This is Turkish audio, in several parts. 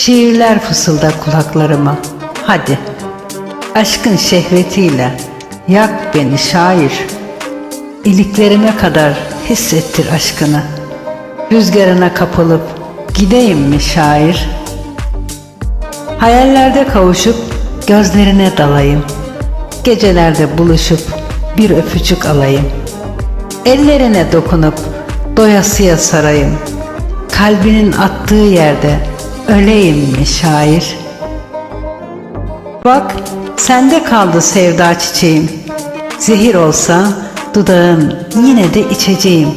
Şiirler fısılda kulaklarıma. Hadi. Aşkın şehvetiyle yak beni şair. İliklerime kadar hissettir aşkını. Rüzgarına kapılıp gideyim mi şair? Hayallerde kavuşup gözlerine dalayım. Gecelerde buluşup bir öpücük alayım. Ellerine dokunup doyasıya sarayım. Kalbinin attığı yerde öleyim mi şair? Bak sende kaldı sevda çiçeğim. Zehir olsa dudağın yine de içeceğim.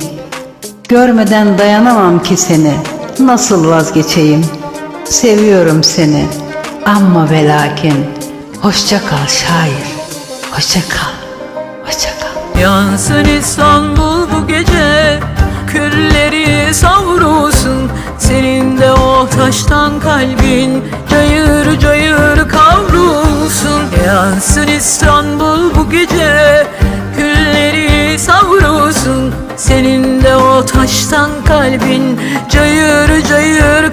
Görmeden dayanamam ki seni. Nasıl vazgeçeyim? Seviyorum seni. Ama ve lakin hoşça kal şair. Hoşça kal. Hoşça kal. Yansın İstanbul bu gece Külleri o taştan kalbin Cayır cayır kavrulsun. Yansın İstanbul bu gece Külleri savrulsun. Senin de o taştan kalbin Cayır cayır